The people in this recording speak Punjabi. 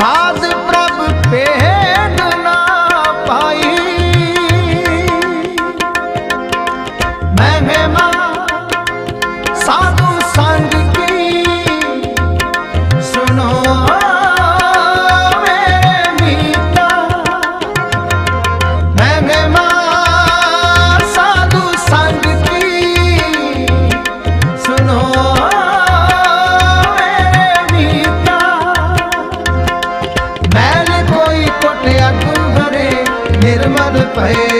ਸਾਧ ਪ੍ਰਭ ਭੇਦ ਨਾ ਪਾਈ। ਮਹਿਮਾ ਸਾਧੂ আমার পায়ে